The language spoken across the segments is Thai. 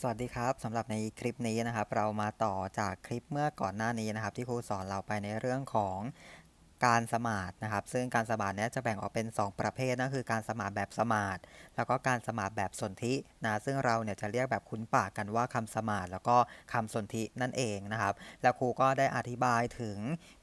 สวัสดีครับสำหรับในคลิปนี้นะครับ เรามาต่อจากคลิปเมื่อก่อนหน้านี้นะครับ ที่ครูสอนเราไปในเรื่องของ การสมาร์ทนะครับ ซึ่งการสมาร์ทเนี้ยจะแบ่งออกเป็น 2 ประเภทนั่นคือการสมาร์ทแบบสมาร์ทแล้วก็การสมาร์ทแบบสนธินะซึ่งเราเนี่ยจะเรียกแบบคุ้นปากกันว่าคำสมาร์ทแล้วก็คำสนธินั่นเองนะครับ แล้วครูก็ได้อธิบายถึง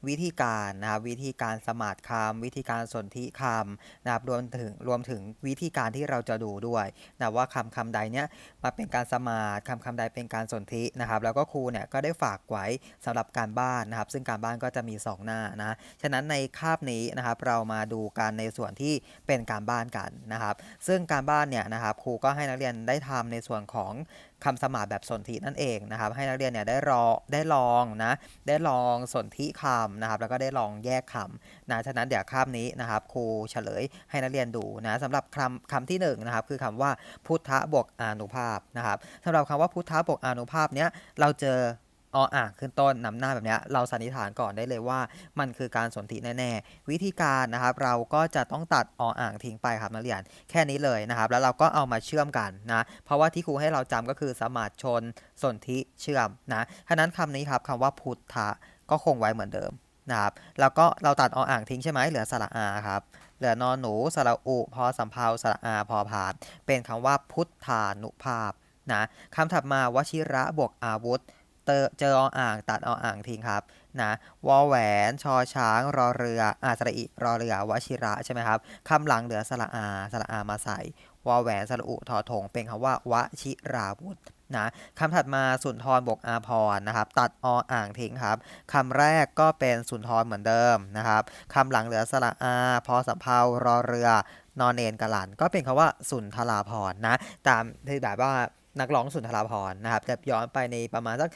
วิธีการนะครับวิธีการสมาร์ทคำวิธีการสนธิคำนะครับรวมถึงรวมถึงวิธีการที่เราจะดูด้วยนะว่าคำคำใดเนี้ยมาเป็นการสมาร์ทคำคำใดเป็นการสนธินะครับ แล้วก็ครูเนี่ยก็ได้ฝากไว้สำหรับการบ้านนะครับ ซึ่งการบ้านก็จะมี 2 หน้านะฉะนั้นในคาบนี้นะครับ เรามาดูกันในส่วนที่เป็นการบ้านกันนะครับ ซึ่งการบ้านเนี่ยนะครับครูก็ให้นักเรียนได้ทำในส่วนของคำสมาทแบบสนธินั่นเองนะครับ ให้นักเรียนเนี่ยได้รอได้ลองนะได้ลองสนธิคำนะครับ แล้วก็ได้ลองแยกคำนะฉะนั้นเดี๋ยวคาบนี้นะครับครูเฉลยให้นักเรียนดูนะสำหรับคำคำที่หนึ่งนะครับคือคำว่าพุทธบวกอนุภาพนะครับสำหรับคำว่าพุทธบวกอนุภาพเนี้ยเราเจอ ออ่างขึ้นต้นนำหน้าแบบนี้เราสันนิษฐานก่อนได้เลยว่า มันคือการสนธิแน่ๆ วิธีการนะครับเราก็จะต้องตัดออ่างทิ้งไปครับนักเรียนแค่นี้เลยนะครับ แล้วเราก็เอามาเชื่อมกันนะเพราะว่าที่ครูให้เราจำก็คือสมาชนสนธิเชื่อมนะฉะนั้นคำนี้ครับคำว่าพุทธะก็คงไว้เหมือนเดิมนะครับแล้วก็เราตัดออ่างทิ้งใช่ไหมเหลือสระอาครับเหลือนอนหนูสระอุพอสำเพาสระอาพอพานเป็นคำว่าพุทธานุภาพนะคำถัดมาวชิระบวกอาวุธ เตอเจออ่างตัดออ่างทิ้งครับนะวอแหวนชอช้างรอเรืออาสระอิรอเรือวชิระใช่ไหมครับคำหลังเหลือสระอาสระอามาใส่วอแหวนสระอุทอทงเป็นคำว่าวชิราวุธนะคำถัดมาสุนทรบวกอาพรนะครับ ตัดออ่างทิ้งครับคำแรกก็เป็นสุนทรเหมือนเดิมนะครับคำหลังเหลือสระอา พอสำเพารอเรือนอนเนนกะหลันก็เป็นคำว่าสุนทราพรนะ ตามที่แบบว่า นักร้องสุนทราพรนะครับจะย้อนไปในประมาณสัก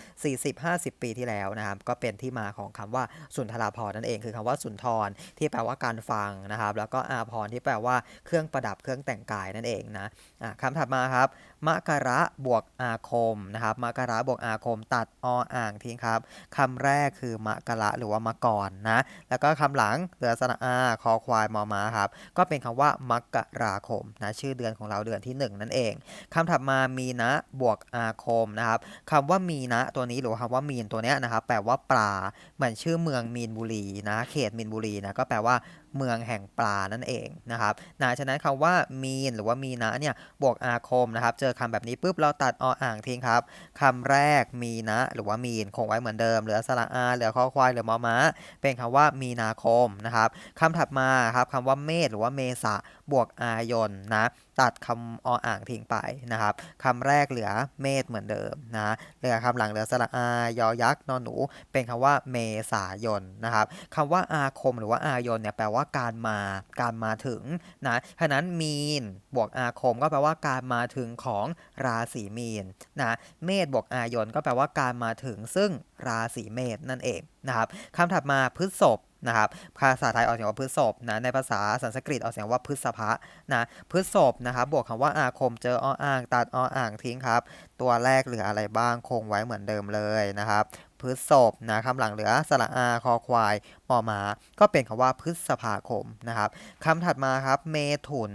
40-50 ปีที่แล้วนะครับ ก็เป็นที่มาของคำว่าสุนทราพรนั่นเองคือคำว่าสุนทรที่แปลว่าการฟังนะครับ แล้วก็อาพรที่แปลว่าเครื่องประดับเครื่องแต่งกายนั่นเองนะะคำถัดมาครับ มะกะระบวกอาคมนะครับมะกะระบวกอาคม ตัดออ่างทิ้งครับคำแรกคือมะกะระหรือว่ามะกรนะแล้วก็คำหลังเหลือสระอาคอควายมอมาครับก็เป็นคำว่ามกราคมนะชื่อเดือนของเราเดือนที่ 1 นั่นเองคำถัดมามีนะบวกอาคมนะครับคำว่ามีนะตัวนี้หรือคำว่ามีนตัวเนี้ยนะครับแปลว่าปลาเหมือนชื่อเมืองมีนบุรีนะเขตมีนบุรีนะก็แปลว่า เมืองแห่งปลานั่นเองนะครับนะฉะนั้นคำว่ามีนหรือว่ามีนะเนี่ยบวกอาคมนะครับ เจอคำแบบนี้ปุ๊บเราตัดออ่างทิ้งครับคำแรกมีนะหรือว่ามีนคงไว้เหมือนเดิมเหลือสระอาเหลือข้อควายเหลือมอม้า เป็นคำว่ามีนาคมนะครับคำถัดมาครับคำว่าเมษหรือว่าเมษะบวกอายนนะ ตัดคำออ่างทิ้งไปนะครับคำแรกเหลือเมษเหมือนเดิมนะเหลือคำหลังเหลือสระอายอยักษ์นอนหนู เป็นคำว่าเมษายนนะครับคำว่าอาคมหรือว่าอายนเนี่ยแปลว่าการมาการมาถึงนะฉะนั้นมีนบวกอาคมก็แปลว่าการมาถึงของราศีมีนนะเมษบวกอายนก็แปลว่าการมาถึงซึ่งราศีเมษนั่นเองนะครับคำถัดมาพฤษภ นะครับภาษาไทยออกเสียงว่าพฤษภนะ ในภาษาสันสกฤตออกเสียงว่าพฤษภะนะพฤษภนะครับบวกคำว่าอาคมเจออ้ออ่าง ตัดอ้ออ่างทิ้งครับ ตัวแรกเหลืออะไรบ้างคงไว้เหมือนเดิมเลยนะครับพฤษภนะคำหลังเหลือสระอาคอควายมอมา ก็เป็นคำว่าพฤษภาคมนะครับคำถัดมาครับ เมถุน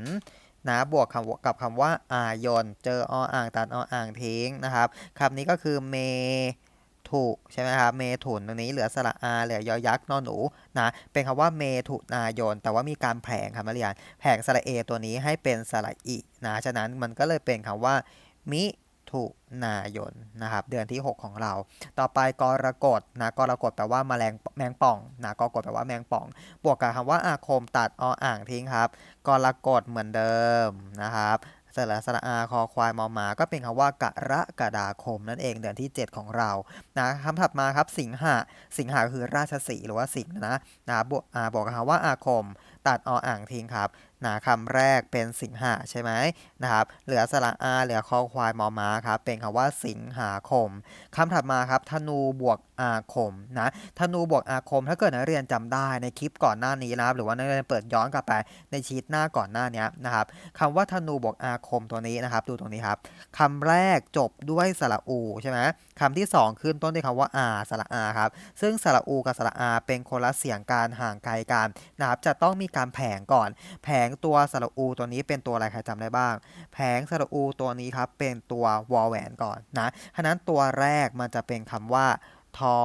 นะบวกคำกับคำว่าอายนเจออ้ออ่าง ตัดออ่างทิ้งนะครับคำนี้ก็คือเม ถุใช่ไหมครับเมถุนตรงนี้เหลือสระอาเหลือยอยักษ์นอนหนูนะเป็นคำว่าเมถุนายน แต่ว่ามีการแผลงครับนักเรียนแผลงสระเอตัวนี้ให้เป็นสระอินะฉะนั้นมันก็เลยเป็นคำว่า มิถุนายนนะครับเดือนที่ 6 ของเรา ต่อไปกรกฎนะกรกฎแปลว่าแมลงแมงป่องนะกรกฎแปลว่าแมงป่อง บวกกับคำว่าอาคมตัดออ่างทิ้งครับกรกฎเหมือนเดิมนะครับ สระสระอาคอควายมอมาก็เป็นคำว่ากระกะดาคมนั่นเองเดือนที่ 7 ของเรานะคำถัดมาครับสิงหาสิงหาคือราชสีหรือว่าสิงห์นะนะบวกอาบวกคำว่าอาคม ตัดออ่างทิ้งครับ นะคำแรกเป็นสิงหาใช่ไหมนะครับ เหลือสระอาเหลือคอควายมอม้าครับ เป็นคำว่าสิงหาคมคำถัดมาครับ ธนูบวกอาคมนะ ธนูบวกอาคม ถ้าเกิดนักเรียนจำได้ในคลิปก่อนหน้านี้นะครับ หรือว่านักเรียนเปิดย้อนกลับไปในชีตหน้าก่อนหน้านี้นะครับคำว่าธนูบวกอาคมตัวนี้นะครับ ดูตรงนี้ครับคำแรกจบด้วยสระอูใช่ไหมคำที่ 2 ขึ้นต้นด้วยคำว่าอาสระอาครับ ซึ่งสระอูกับสระอาเป็นคนละเสียงการห่างไกลกันนะครับ จะต้องมีการแผงก่อน แผงตัวสระอูตัวนี้เป็นตัวอะไรใครจำได้บ้าง แผงสระอูตัวนี้ครับเป็นตัววอแหวนก่อนนะฉะนั้นตัวแรกมันจะเป็นคำว่าทอ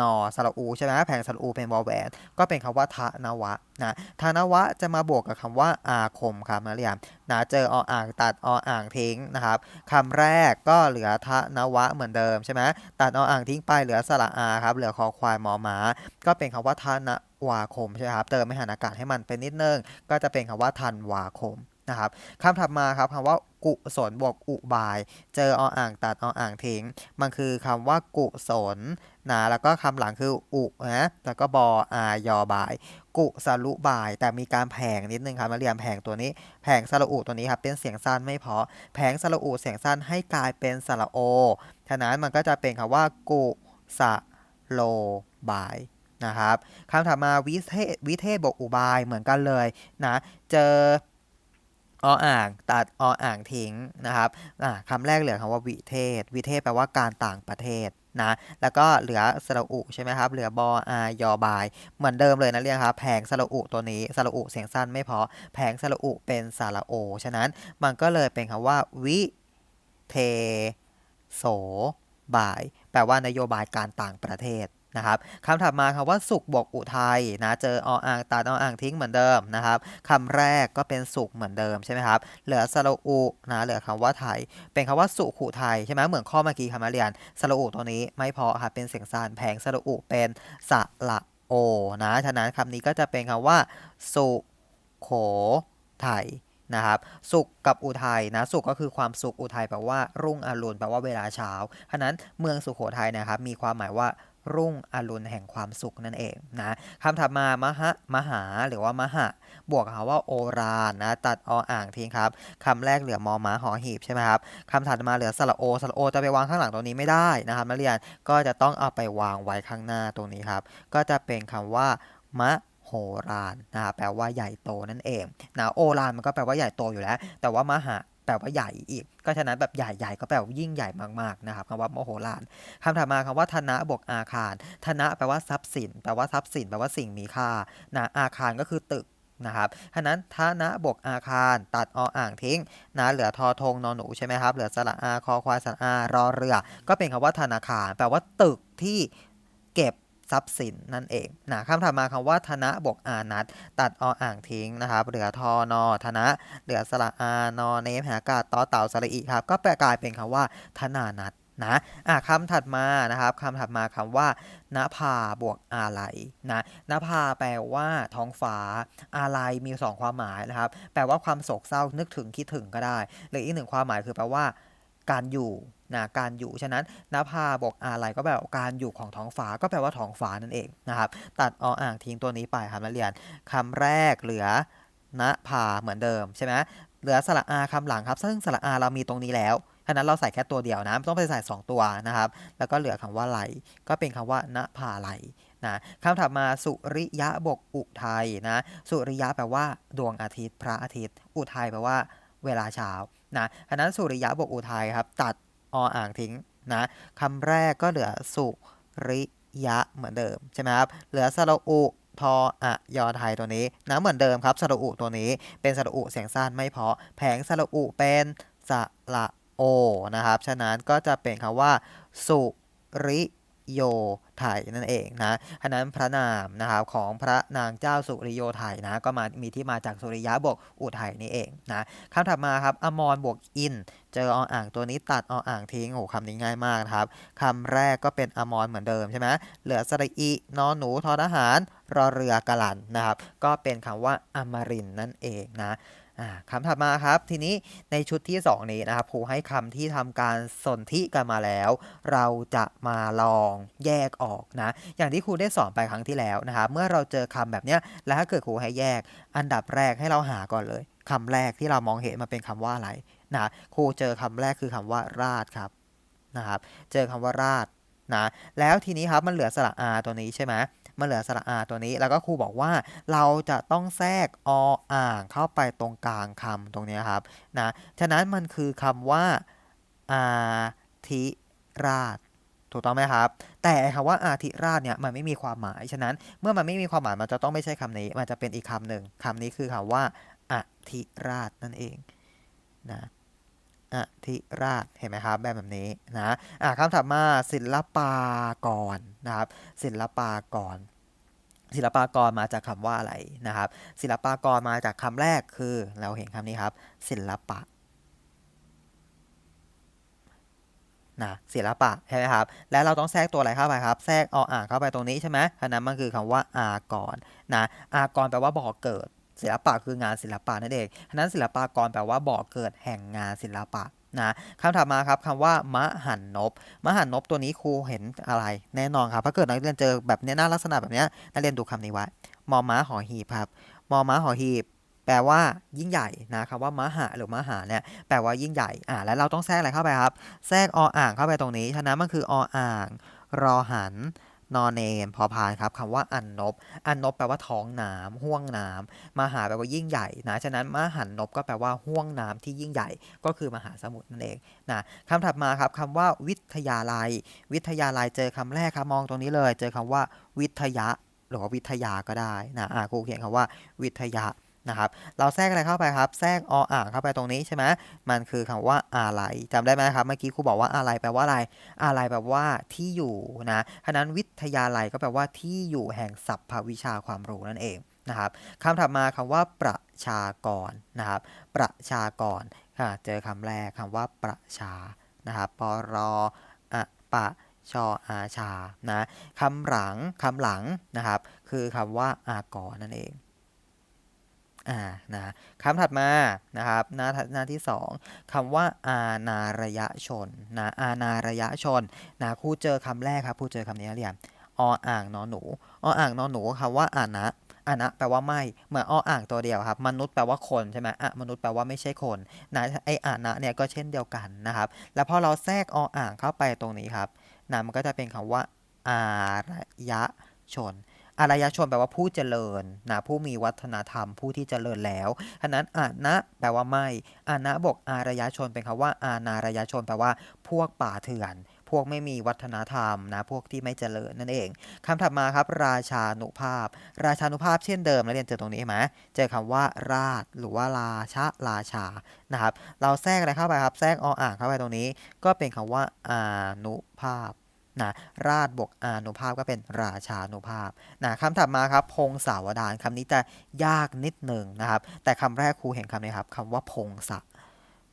นอสระอูใช่ไหมแผงสระอูเป็นวอแหวนก็เป็นคำว่าทะนวะนะทนวะจะมาบวกกับคำว่าอาคมครับนักเรียนนะเจอออ่างตัดออ่างทิ้งนะครับคำแรกก็เหลือทะนวะเหมือนเดิมใช่ไหมตัดออ่างทิ้งไปเหลือสระอาครับเหลือคอควายมอหมา ก็เป็นคำว่าทนวาคมใช่ครับเติมไม่หันอากาศให้มันเป็นนิดนึง ก็จะเป็นคำว่าทันวาคม นะครับคำถัดมาครับคำว่ากุศลบวกอุบาย เจอออ่างตัดออ่างทิ้ง มันคือคำว่ากุศลนะแล้วก็คำหลังคืออุนะแล้วก็บออายอบาย กุสรุบาย แต่มีการแผงนิดนึงครับมาเรียนแผงตัวนี้ แผงสระอุตัวนี้ครับเป็นเสียงสั้นไม่พอ แผงสระอุเสียงสั้นให้กลายเป็นสระโอฉะนั้นมันก็จะเป็นคำว่า กุสโลบายนะครับคำถัดมาวิเทศวิเทศบวกอุบายเหมือนกันเลยนะเจอ ออ่างตัดออ่างทิ้งนะครับคำแรกเหลือคำว่าวิเทศ วิเทศแปลว่าการต่างประเทศนะแล้วก็เหลือสระอุใช่ไหมครับ เหลือบออายอบาย เหมือนเดิมเลยนะเรียนครับ แผงสระอุตัวนี้สระอุเสียงสั้นไม่พอ แผงสระอุเป็นสระโอ ฉะนั้นมันก็เลยเป็นคำว่า วิเทโสบาย แปลว่านโยบายการต่างประเทศ นะครับคำถัดมาคำว่าสุขบวกอุทัยนะเจอออ่างตัดออ่างทิ้งเหมือนเดิมนะครับคำแรกก็เป็นสุขเหมือนเดิมใช่ไหมครับเหลือสระอุนะเหลือคำว่าไทย เป็นคำว่าสุขุไทยใช่ไหมเหมือนข้อเมื่อกี้คำนักเรียนสระอุตัวนี้ไม่พอครับเป็นเสียงสั้นแผงสระอุเป็นสระโอนะฉะนั้นคำนี้ก็จะเป็นคำว่า สุโขไทยนะครับสุขกับอุทัยนะสุขก็คือความสุขอุทัยแปลว่ารุ่งอรุณแปลว่าเวลาเช้าฉะนั้นเมืองสุขโขทัยนะครับมีความหมายว่า รุ่งอรุณแห่งความสุขนั่นเองนะคำถัดมามหะมหาหรือว่ามหะ บวกคำว่าโอรานะ ตัดออ่างทิ้งครับคำแรกเหลือมอมาหอหีบใช่ไหมครับคำถัดมาเหลือสระโอสระโอจะไปวางข้างหลังตรงนี้ไม่ได้นะครับนักเรียนก็จะต้องเอาไปวางไว้ข้างหน้าตรงนี้ครับ ก็จะเป็นคำว่ามะโหรานนะครับแปลว่าใหญ่โตนั่นเองนะโอรานมันก็แปลว่าใหญ่โตอยู่แล้ว แต่ว่ามหา แปลว่าใหญ่อีก ก็ฉะนั้นแบบใหญ่ๆก็แปลว่ายิ่งใหญ่มากๆนะครับคำว่าโมโหลานคำถัดมาคำว่าธนะบวกอาคาร ธนะแปลว่าทรัพย์สิน แปลว่าทรัพย์สินแปลว่าสิ่งมีค่านะอาคารก็คือตึกนะครับฉะนั้นธนะบวกอาคารตัดออ่างทิ้งนะเหลือทอทงนอนหนูใช่ไหมครับ เหลือสระอาคอควายสระอารอเรือ ก็เป็นคำว่าธนาคาร แปลว่าตึกที่เก็บ ทรัพย์สินนั่นเองนะคำถัดมาคำว่าธนะบวกอานัดตัดออ่างทิ้งนะครับเหลือทอนอธนะเหลือสระอานอเนมหากาศต่อเต่าสระอีครับก็แปลกลายเป็นคำว่าธนานัดนะอะคำถัดมานะครับคำถัดมาคำว่านภาบวกอาลัยนะนภาแปลว่าท้องฟ้าอาลัยมีสองความหมายนะครับ แปลว่าความโศกเศร้านึกถึงคิดถึงก็ได้หรืออีกหนึ่งความหมายคือแปลว่า การอยู่ นะการอยู่ฉะนั้นนภาบอกอะไรก็แบบการอยู่ของท้องฟ้าก็แปลว่าท้องฟ้านั่นเองนะครับ ตัดออ่างทิ้งตัวนี้ไปครับนักเรียนคำแรกเหลือนภาเหมือนเดิมใช่ไหมเหลือสระอาคำหลังครับ ซึ่งสระอาเรามีตรงนี้แล้วฉะนั้นเราใส่แค่ตัวเดียวนะต้องไปใส่ 2 ตัวนะครับ แล้วก็เหลือคำว่าไหลก็เป็นคำว่านภาไหลนะคำถัดมาสุริยะบกอุทัยนะ สุริยะแปลว่าดวงอาทิตย์ พระอาทิตย์ อุทัยแปลว่า เวลาเช้านะฉะนั้นสุริยะบกอุทัยครับ ตัด ออ่างทิ้งนะคำแรกก็เหลือสุริยะเหมือนเดิมใช่ไหมครับ เหลือสระอุทออะยอไทยตัวนี้นะเหมือนเดิมครับสระอุตัวนี้เป็นสระอุเสียงสั้นไม่พอแผงสระอุเป็นสระโอนะครับ ฉะนั้นก็จะเป็นคำว่า สุริ โยไทยนั่นเองนะฉะนั้นพระนามนะครับของพระนางเจ้าสุริโยไทยนะก็มามีที่มาจากสุริยะบวกอุทัยนี่เองนะคำถัดมาครับอมรบวกอิน เจอออ่างตัวนี้ตัดออ่างทิ้งโอ้คำนี้ง่ายมากครับคำแรกก็เป็นอมรเหมือนเดิมใช่ไหมเหลือสระอีนอนหนูทอทหารรอเรือกะลันนะครับ ก็เป็นคำว่าอมรินนั่นเองนะ คำถัดมาครับ ทีนี้ในชุดที่ 2 นี้นะครับครูให้คำที่ทำการสนธิกันมาแล้ว เราจะมาลองแยกออกนะ อย่างที่ครูได้สอนไปครั้งที่แล้วนะครับเมื่อเราเจอคำแบบนี้แล้วถ้าเกิดครูให้แยก อันดับแรกให้เราหาก่อนเลยคำแรกที่เรามองเห็นมันเป็นคำว่าอะไรนะครูเจอคำแรกคือคำว่าราดครับนะครับ เจอคำว่าราดนะแล้วทีนี้ครับมันเหลือสระอาตัวนี้ใช่ไหม มันเหลือสระอาตัวนี้ แล้วก็ครูบอกว่าเราจะต้องแทรกออ่างเข้าไปตรงกลางคำตรงนี้ครับนะฉะนั้นมันคือคำว่าอาทิราชถูกต้องไหมครับ แต่คำว่าอาทิราชเนี่ยมันไม่มีความหมาย ฉะนั้นเมื่อมันไม่มีความหมายมันจะต้องไม่ใช่คำนี้ มันจะเป็นอีกคำหนึ่งคำนี้คือคำว่าอธิราชนั่นเองนะ อธิราช เห็นไหมครับ แบบแบบนี้นะอะคำถัดมาศิลปากรนะครับ ศิลปากร ศิลปากรมาจากคำว่าอะไรนะครับ ศิลปากรมาจากคำแรกคือเราเห็นคำนี้ครับ ศิลปะนะศิลปะใช่ไหมครับ แล้วเราต้องแทรกตัวอะไรเข้าไปครับ แทรกออ่างเข้าไปตรงนี้ใช่ไหมอันนั้นมันคือคำว่าอากรนะอากรแปลว่าบ่อเกิด ศิลปะคืองานศิลปะนั่นเองฉะนั้นศิลปากรแปลว่าบ่อเกิดแห่งงานศิลปะนะคำถัดมาครับคำว่ามหันนบมหันนบตัวนี้ครูเห็นอะไร แน่นอนครับถ้าเกิดนักเรียนเจอแบบนี้หน้าลักษณะแบบนี้นักเรียนดูคำนี้ไว้มอม้าหอหีบครับมอม้าหอหีบ แปลว่ายิ่งใหญ่นะคำว่ามหาหรือมหาเนี่ยแปลว่ายิ่งใหญ่อ่าแล้วเราต้องแทรกอะไรเข้าไปครับ แทรกออ่างเข้าไปตรงนี้ฉะนั้นมันคือออ่าง รอหัน นอนเนนพอพานครับคำว่าอันนบ อันนบแปลว่าท้องน้ำห่วงน้ำมหาแปลว่ายิ่งใหญ่นะฉะนั้นมหันนบก็แปลว่าห่วงน้ำที่ยิ่งใหญ่ ก็คือมหาสมุทรนั่นเองนะคำถัดมาครับคำว่าวิทยาลัย วิทยาลัยเจอคำแรกครับมองตรงนี้เลย เจอคำว่าวิทยะหรือว่าวิทยาก็ได้นะอ่าครูเขียนคำว่าวิทยา นะครับ เราแทรกอะไรเข้าไปครับ แทรกออ่างเข้าไปตรงนี้ใช่ไหมมันคือคำว่าอะไรจำได้ไหมครับ เมื่อกี้ครูบอกว่าอะไรแปลว่าอะไร อะไรแปลว่าที่อยู่นะฉะนั้นวิทยาลัยก็แปลว่าที่อยู่แห่งศัพทวิชาความรู้นั่นเองนะครับคำถัดมาคำว่าประชากรนะครับ ประชากรค่ะเจอคำแรกคำว่าประชา นะครับ ปรอะปะชออาชา นะคำหลังคำหลังนะครับ คือคำว่าอากรนั่นเอง อ่านะคำถัดมานะครับหน้าหน้าที่ 2คำว่า อาณาระยะชนนะอาณาระยะชนนะครูเจอคำแรกครับครูเจอคำนี้เรียนออ่างนอนหนูออ่างนอนหนูคำว่าอานะอานะแปลว่าไม่เหมือนออ่างตัวเดียวครับ มนุษย์แปลว่าคนใช่ไหมอะมนุษย์แปลว่าไม่ใช่คนนะไออานะเนี่ยก็เช่นเดียวกันนะครับ แล้วพอเราแทรกออ่างเข้าไปตรงนี้ครับนะมันก็จะเป็นคำว่า อารยะชน อารยชนแปลว่าผู้เจริญนะผู้มีวัฒนธรรมผู้ที่เจริญแล้วฉะนั้นอานะแปลว่าไม่อานะบวกอารยชนเป็นคำว่า อานารยชนแปลว่า พวกป่าเถื่อน พวกไม่มีวัฒนธรรมนะพวกที่ไม่เจริญนั่นเองคำถัดมาครับ ราชานุภาพ ราชานุภาพเช่นเดิมนักเรียนเจอตรงนี้ไหมเจอคำว่าราชหรือว่าราชาราชานะครับ เราแทรกอะไรเข้าไปครับแทรกออ่างเข้าไปตรงนี้ ก็เป็นคำว่าอานุภาพ นะราชบวกอานุภาพก็เป็นราชานุภาพนะคำถัดมาครับพงศาวดารคำนี้จะยากนิดหนึ่งนะครับ แต่คำแรกครูเห็นคำนี้ครับคำว่าพงศะ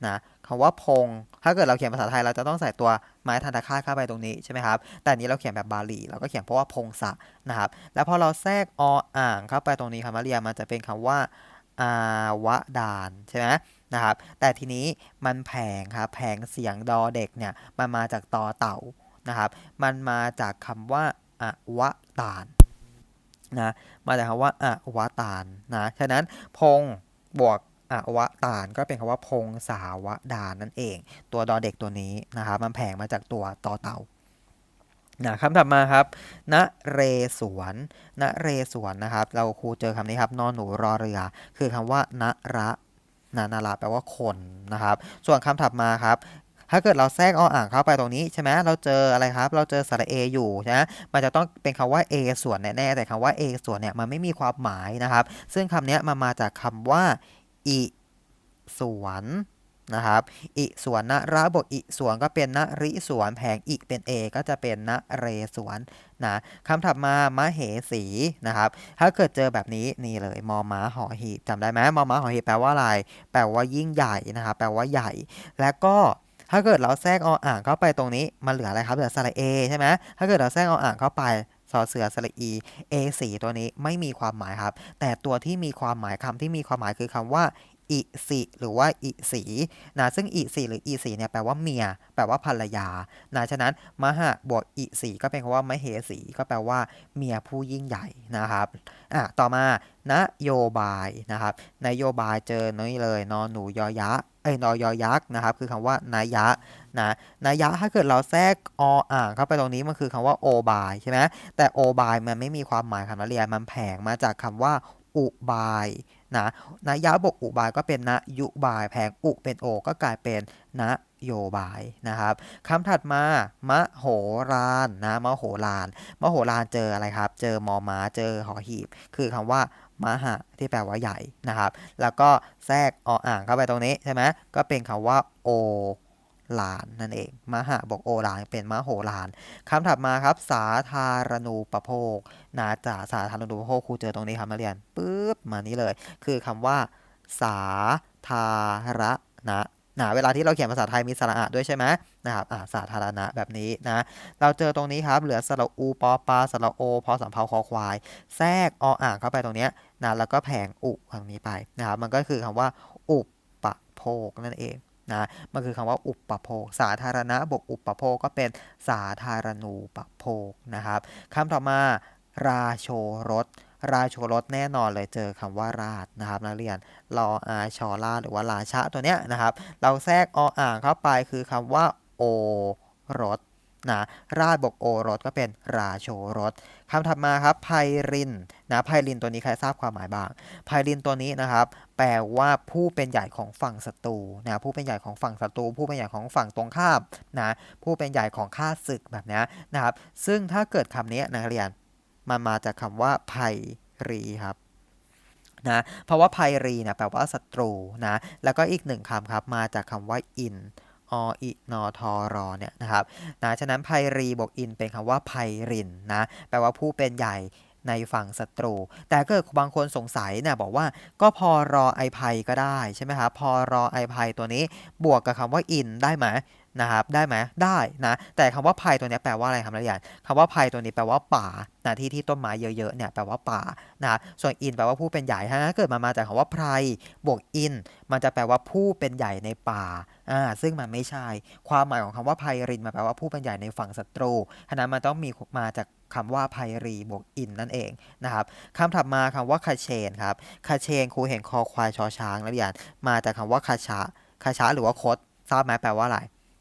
นะคำว่าพง ถ้าเกิดเราเขียนภาษาไทยเราจะต้องใส่ตัวไม้ทันตคาตเข้าไปตรงนี้ใช่ไหมครับ แต่นี้เราเขียนแบบบาลีเราก็เขียนเพราะว่าพงศะนะครับ แล้วพอเราแทรกออ่างเข้าไปตรงนี้คำว่าเรียมันจะเป็นคำว่าอาวดานใช่ไหมนะครับ แต่ทีนี้มันแผงครับแผงเสียงดอเด็กเนี่ยมันมาจากตอเต่า นะครับ มันมาจากคำว่าอวตารนะมาจากคำว่าอวตารนะฉะนั้นพงบวกอวตารก็เป็นคำว่าพงสาวดานนั่นเอง ตัวดอเด็กตัวนี้นะครับมันแผงมาจากตัวตอเต่านะคำถัดมาครับณเรศวรณเรศวรนะครับ เราครูเจอคำนี้ครับนอนหนูรอเรือ คือคำว่าณระนานาระแปลว่าคนนะครับ ส่วนคำถัดมาครับ ถ้าเกิดเราแทรกออ่างเข้าไปตรงนี้ใช่ไหมเราเจออะไรครับ เราเจอสระเออยู่ใช่ไหมมันจะต้องเป็นคำว่า a ส่วนแน่ๆแต่คำว่า a ส่วนเนี่ยมันไม่มีความหมายนะครับ ซึ่งคำนี้มันมาจากคำว่าอิสวนนะครับอิสวนนะระบวกอิสวนก็เป็นนริสวนแผงอิเป็น a ก็จะเป็นนเรสวนนะคำถัดมามะเหสีนะครับถ้าเกิดเจอแบบนี้นี่เลยมอม้าหอหีบจำได้ไหมมอม้าหอหีบแปลว่าอะไร แปลว่ายิ่งใหญ่นะครับแปลว่าใหญ่ แล้วก็ ถ้าเกิดเราแทรกออ่างเข้าไปตรงนี้ มันเหลืออะไรครับ เหลือสระเอใช่ไหมถ้าเกิดเราแทรกออ่างเข้าไปสอเสือสระอี a สีตัวนี้ไม่มีความหมายครับ แต่ตัวที่มีความหมายคำที่มีความหมายคือคำว่าอิสิหรือว่าอิสีนะซึ่งอิสิหรืออิสีเนี่ยแปลว่าเมีย แปลว่าภรรยานะฉะนั้นมหะบวกอิสีก็เป็นคำว่ามเหสีก็แปลว่าเมียผู้ยิ่งใหญ่นะครับอะต่อมานโยบายนะครับนโยบายเจอนี่เลยนอนหนูยอยะ อ้ยนอยอยักษ์นะครับ คือคำว่านายะนะนายะถ้าเกิดเราแทรกออ่างเข้าไปตรงนี้มันคือคำว่าโอบายใช่ไหมแต่โอบายมันไม่มีความหมายคำนักเรียนมันแผงมาจากคำว่าอุบายนะนายะบกอุบายก็เป็นนยุบายแผงอุเป็นโอ ก็กลายเป็นนโยบายนะครับคำถัดมามะโหรานนะมะโหรานมะโหรานเจออะไรครับ เจอมอมาเจอหอหีบ คือคำว่า มหะที่แปลว่าใหญ่นะครับ แล้วก็แทรกออ่างเข้าไปตรงนี้ใช่ไหมก็เป็นคำว่าโอลานนั่นเองมหะบอกโอลานเป็นมโหลานคำถัดมาครับ สาธารณูปโภคนาจาสาธารณูปโภคครูเจอตรงนี้ครับนักเรียนปึ๊บมานี้เลย คือคำว่า สาธารณะนะเวลาที่เราเขียนภาษาไทยมีสระอะด้วยใช่ไหมนะครับอ่าสาธารณะแบบนี้นะ เราเจอตรงนี้ครับ เหลือสระอูปอปลาสระโอพอสำเพาคอควาย แทรกออ่างเข้าไปตรงเนี้ย นะแล้วก็แผงอุทางนี้ไปนะครับมันก็คือคำว่า อุปโภคนั่นเองนะมันคือคำว่าอุปโภค สาธารณะบวกอุปโภคก็เป็นสาธารณูปโภคนะครับคำต่อมาราโชรสราโชรสแน่นอนเลยเจอคำว่าราชนะครับนักเรียนรออาชอราหรือว่าราชะตัวเนี้ยนะครับ เราแทรกออ่างเข้าไปคือคำว่า โอรส นะราชบวกโอรสก็เป็นราโชรสคำถัดมาครับไพรินนะไพรินตัวนี้ใครทราบความหมายบ้างไพรินตัวนี้นะครับ แปลว่าผู้เป็นใหญ่ของฝั่งศัตรูนะผู้เป็นใหญ่ของฝั่งศัตรูผู้เป็นใหญ่ของฝั่งตรงข้ามนะผู้เป็นใหญ่ของข้าศึกแบบนี้นะครับ ซึ่งถ้าเกิดคำนี้นักเรียนมันมาจากคำว่าไพรีครับนะเพราะว่าไพรีนะแปลว่าศัตรูนะแล้วก็อีกหนึ่งคำครับมาจากคำว่าอิน ออินอทอรอเนี่ยนะครับนะฉะนั้นไพรีบวกอินเป็นคำว่าไพรินนะแปลว่าผู้เป็นใหญ่ในฝั่งศัตรู แต่เกิดบางคนสงสัยนะบอกว่าก็พอรอไอภัยก็ได้ใช่ไหมครับพอรอไอภัยตัวนี้บวกกับคำว่าอินได้ไหม นะครับได้ไหมได้นะแต่คำว่าภัยตัวนี้แปลว่าอะไรครับนักเรียนคำว่าภัยตัวนี้แปลว่าป่านะที่ที่ต้นไม้เยอะๆเนี่ยแปลว่าป่านะส่วนอินแปลว่าผู้เป็นใหญ่ถ้าเกิดมามาจากคำว่าไพรบวกอิน มันจะแปลว่าผู้เป็นใหญ่ในป่าอ่าซึ่งมันไม่ใช่ ความหมายของคำว่าไพรินมันแปลว่าผู้เป็นใหญ่ในฝั่งศัตรูฉะนั้นมันต้องมีมาจากคำว่าไพรีบวกอินนั่นเองนะครับคำถัดมาคำว่าคาเชนครับคาเชนครูเห็นคอควายชอช้างนักเรียนมาจากคำว่าคาชะคาชะหรือว่าคดทราบไหมแปลว่าอะไร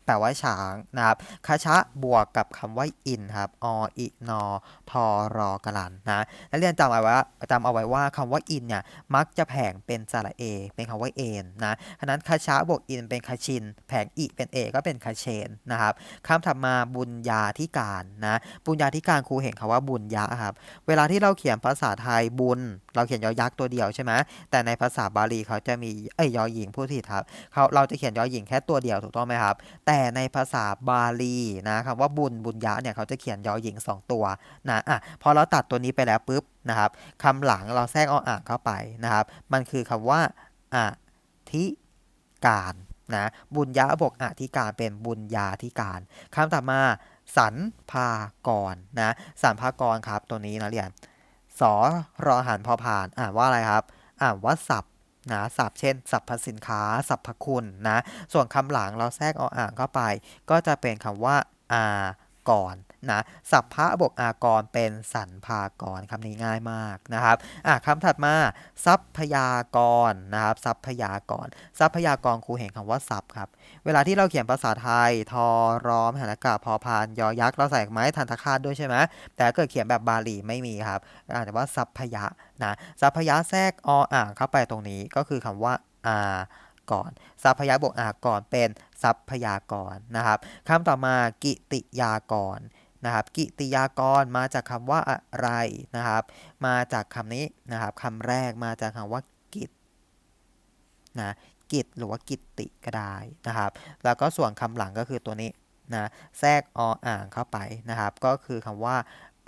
แปลว่าช้างนะครับคาชะบวกกับคำว่าอินครับออินอทอรอกลันนะนักเรียนจำเอาไว้ว่าจำเอาไว้ว่าคำว่าอินเนี่ยมักจะแผงเป็นสระเอ เป็นคำว่าเอนนะฉะนั้นคาชะบวกอินเป็นคาชิน แผงอิเป็นเอก็เป็นคาเชนนะครับคำถัดมาบุญญาธิการนะบุญญาธิการครูเห็นคำว่าบุญยะครับเวลาที่เราเขียนภาษาไทยบุญ เราเขียนยอยักษ์ตัวเดียวใช่ไหมแต่ในภาษาบาลีเขาจะมีเอ้ยยอหญิงผู้ผิดครับเขาเราจะเขียนยอหญิงแค่ตัวเดียวถูกต้องไหมครับ แต่แต่ในภาษาบาลีนะคำว่าบุญบุญยะเนี่ยเขาจะเขียนยอหญิง 2 ตัวนะอะพอเราตัดตัวนี้ไปแล้วปุ๊บนะครับคำหลังเราแทรกออ่างเข้าไปนะครับ มันคือคำว่าอธิการนะบุญยะบวกอธิการเป็นบุญญาธิการคำต่อมาสันพากรนะสันพากรครับตัวนี้นะเรียนสอรอหันพอผ่านอ่านว่าอะไรครับอ่านว่าสับ นะศัพท์เช่นสรรพสินค้าสรรพคุณนะส่วนคำหลังเราแทรกเอาอ่างเข้าไป ก็จะเป็นคำว่าอาก่อน นะสัพพะบวกอากรเป็นสรรพากรคำนี้ง่ายมากนะครับอะคำถัดมาทรัพยากรนะครับทรัพยากร ทรัพยากรครูเห็นคำว่าทรัพย์ครับเวลาที่เราเขียนภาษาไทยทอร้อมหันกาพอพานยอยักษ์เราใส่ไม้ทันตคาตด้วยใช่ไหมแต่เกิดเขียนแบบบาลีไม่มีครับอาจจะว่าทรัพยะนะทรัพยะแทรกออ่างเข้าไปตรงนี้ก็คือคำว่าอาก่อนทรัพยะบวกอาก่อนเป็นทรัพยากรนะครับคำต่อมากิติยากร นะครับกิติยากรมาจากคำว่าอะไรนะครับ มาจากคำนี้นะครับคำแรกมาจากคำว่ากิจนะกิจหรือว่ากิตติก็ได้นะครับ แล้วก็ส่วนคำหลังก็คือตัวนี้นะแทรกออ่างเข้าไปนะครับ ก็คือคำว่า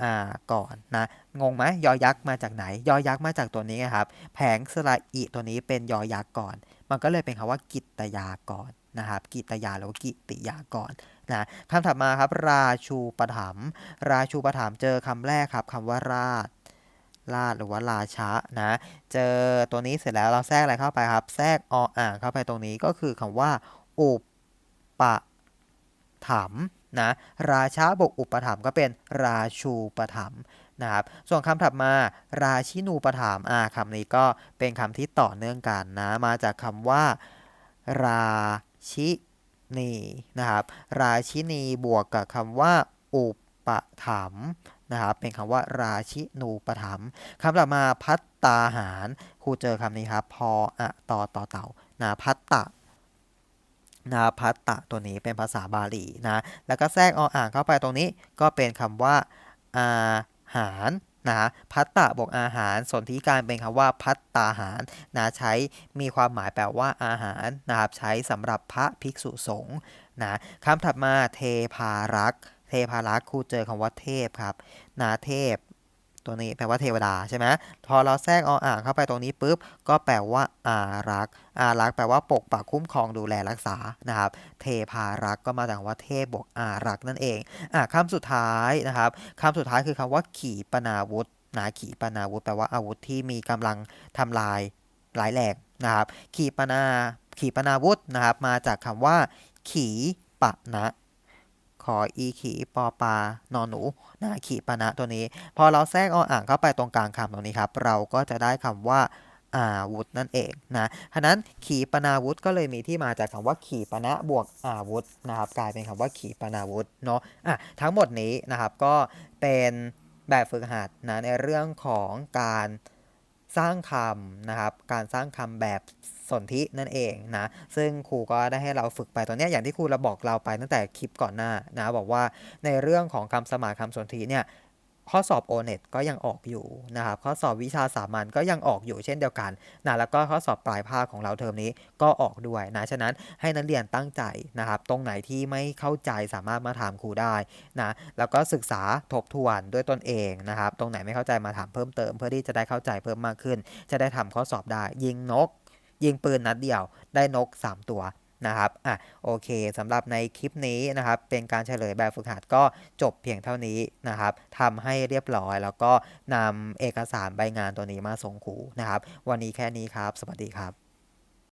อ่าก่อนนะงงไหมยอยักษ์มาจากไหน ยอยักษ์มาจากตัวนี้ครับ แผงสระอีตัวนี้เป็นยอยักษ์ก่อน มันก็เลยเป็นคำว่ากิตยากร นะครับกิตยาหรือว่ากิติยากรนนะคำถัดมาครับ ราชูปถัมราชูปถัมเจอคำแรกครับคำว่าราชราชหรือว่าราชะนะ เจอตัวนี้เสร็จแล้วเราแทรกอะไรเข้าไปครับ แทรกออ่างเข้าไปตรงนี้ก็คือคำว่าอุปถัมนะราชาบกอุปถัมก็เป็นราชูปถัมนะครับส่วนคำถัดมา ราชินูปถัมอ่าคำนี้ก็เป็นคำที่ต่อเนื่องกันนะ มาจากคำว่า รา ชินีนะครับราชินีบวกกับคำว่า อุปถัมนะครับเป็นคำว่าราชินูปถัมคำต่อมาพัตตาหารครูเจอคำนี้ครับพออะต่อต่อเต่านะพัตตะนาพัตตะตัวนี้เป็นภาษาบาลีนะแล้วก็แทรกออ่างเข้าไปตรงนี้ก็เป็นคำว่าอาหาร นะพัตตะบอกอาหาร ส่วนที่การเป็นคำว่าพัตตาหารนะใช้มีความหมายแปลว่าอาหารนะครับใช้สำหรับพระภิกษุสงฆ์นะคำถัดมาเทพารักษ์เทพารักษ์ครูเจอคำว่าเทพครับนะเทพ ตัวนี้แปลว่าเทวดาใช่ไหมพอเราแทรกออ่างเข้าไปตรงนี้ปุ๊บก็แปลว่าอารักษ์อารักษ์แปลว่าปกปักคุ้มครองดูแลรักษานะครับ เทพารักษ์ก็มาจากว่าเทพบวกอารักษ์นั่นเองอะคำสุดท้ายนะครับคำสุดท้ายคือคำว่าขี่ปนาวุธนะขี่ปนาวุธแปลว่าอาวุธที่มีกำลังทำลายร้ายแรงนะครับ ขี่ปนาขี่ปนาวุธนะครับ มาจากคำว่า ขี่ปะนะ ขออีขีปอปานอนหนูนะขีปะนะตัวนี้ พอเราแทรกออ่างเข้าไปตรงกลางคำตรงนี้ครับ เราก็จะได้คำว่าอาวุธนั่นเองนะฉะนั้นขีปนาวุธก็เลยมีที่มาจากคำว่าขีปนะบวกอาวุธนะครับ กลายเป็นคำว่าขีปนาวุธเนาะอะทั้งหมดนี้นะครับก็เป็นแบบฝึกหัดนะในเรื่องของการสร้างคำนะครับ การสร้างคำแบบ สนธินั่นเองนะซึ่งครูก็ได้ให้เราฝึกไปตอนนี้อย่างที่ครูเราบอกเราไปตั้งแต่คลิปก่อนหน้านะบอกว่าในเรื่องของคำสมานคำสนธิเนี่ยข้อสอบ o n e t ก็ยังออกอยู่นะครับข้อสอบวิชาสามัญก็ยังออกอยู่เช่นเดียวกันนะแล้วก็ข้อสอบปลายภาคของเราเทอมนี้ก็ออกด้วยนะฉะนั้นให้นักเรียนตั้งใจนะครับตรงไหนที่ไม่เข้าใจสามารถมาถามครูได้นะแล้วก็ศึกษาทบทวนด้วยตนเองนะครับตรงไหนไม่เข้าใจมาถามเพิ่มเติม เพื่อที่จะได้เข้าใจเพิ่มมากขึ้น จะได้ทำข้อสอบได้ยิงนก ยิงปืนนัดเดียวได้นก 3 ตัวนะครับอะโอเคสำหรับในคลิปนี้นะครับ เป็นการเฉลยแบบฝึกหัดก็จบเพียงเท่านี้นะครับทำให้เรียบร้อยแล้วก็นำเอกสารใบงานตัวนี้มาส่งครูนะครับ วันนี้แค่นี้ครับ สวัสดีครับ